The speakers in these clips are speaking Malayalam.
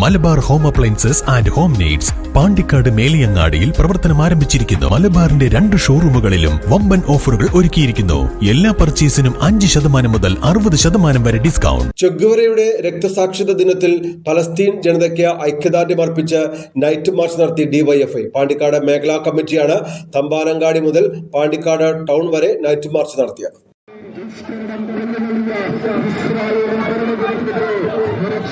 Malabar home appliances and home needs Pandikkad മേലിയങ്ങാടിയിൽ പ്രവർത്തനം ആരംഭിച്ചിരിക്കുന്നു. മലബാറിന്റെ രണ്ട് ഷോറൂമുകളിലും വമ്പൻ ഓഫറുകൾ ഒരുക്കിയിരിക്കുന്നു. എല്ലാ പർച്ചേസിനും അഞ്ച് ശതമാനം മുതൽ അറുപത് ശതമാനം വരെ ഡിസ്കൗണ്ട്. ചെഗുവരയുടെ രക്തസാക്ഷിത ദിനത്തിൽ പലസ്തീൻ ജനതയ്ക്ക് ഐക്യദാർഢ്യം അർപ്പിച്ച് നൈറ്റ് മാർച്ച് നടത്തി ഡിവൈഎഫ്ഐ. പാണ്ടിക്കാട് മേഖലാ കമ്മിറ്റിയാണ് തമ്പാനങ്കാടി മുതൽ പാണ്ടിക്കാട് ടൗൺ വരെ നൈറ്റ് മാർച്ച് നടത്തിയത്.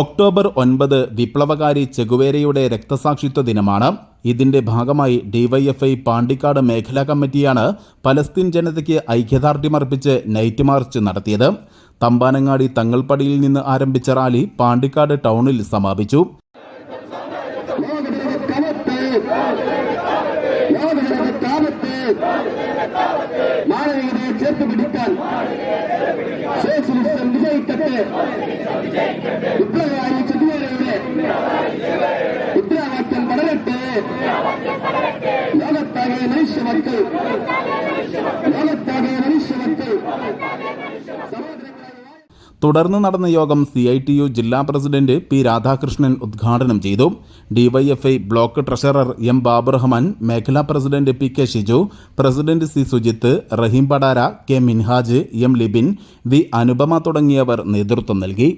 ഒക്ടോബർ ഒൻപത് വിപ്ലവകാരി ചെഗുവേരയുടെ രക്തസാക്ഷിത്വ ദിനമാണ്. ഇതിന്റെ ഭാഗമായി ഡിവൈഎഫ്ഐ പാണ്ടിക്കാട് മേഖലാ കമ്മിറ്റിയാണ് പലസ്തീൻ ജനതയ്ക്ക് ഐക്യദാർഢ്യമർപ്പിച്ച് നൈറ്റ് മാർച്ച് നടത്തിയത്. തമ്പാനങ്ങാടി തങ്ങൾപ്പടിയിൽ നിന്ന് ആരംഭിച്ച റാലി പാണ്ടിക്കാട് ടൗണിൽ സമാപിച്ചു. ചേർത്ത് പിടിക്കാൻ சிறுசன் விஜய் கட்டு. விப்ளவாரி செட்டியாரோடு முத்திராவாக்கியம் படரட்டு யோகத்தாக மனுஷ மக்கள். யோகத்தாக மனுஷ மக்கள். சகோதர തുടർന്ന് നടന്ന യോഗം സി ഐ ടി യു ജില്ലാ പ്രസിഡന്റ് പി രാധാകൃഷ്ണൻ ഉദ്ഘാടനം ചെയ്തു. DYFI block treasurer M Baburahman മേഖലാ president P K Shiju president C Sujith Raheem Padara K Minhaj M Libin V Anupama തുടങ്ങിയവർ നേതൃത്വം നൽകി.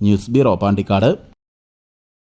News bureau Pandikkad.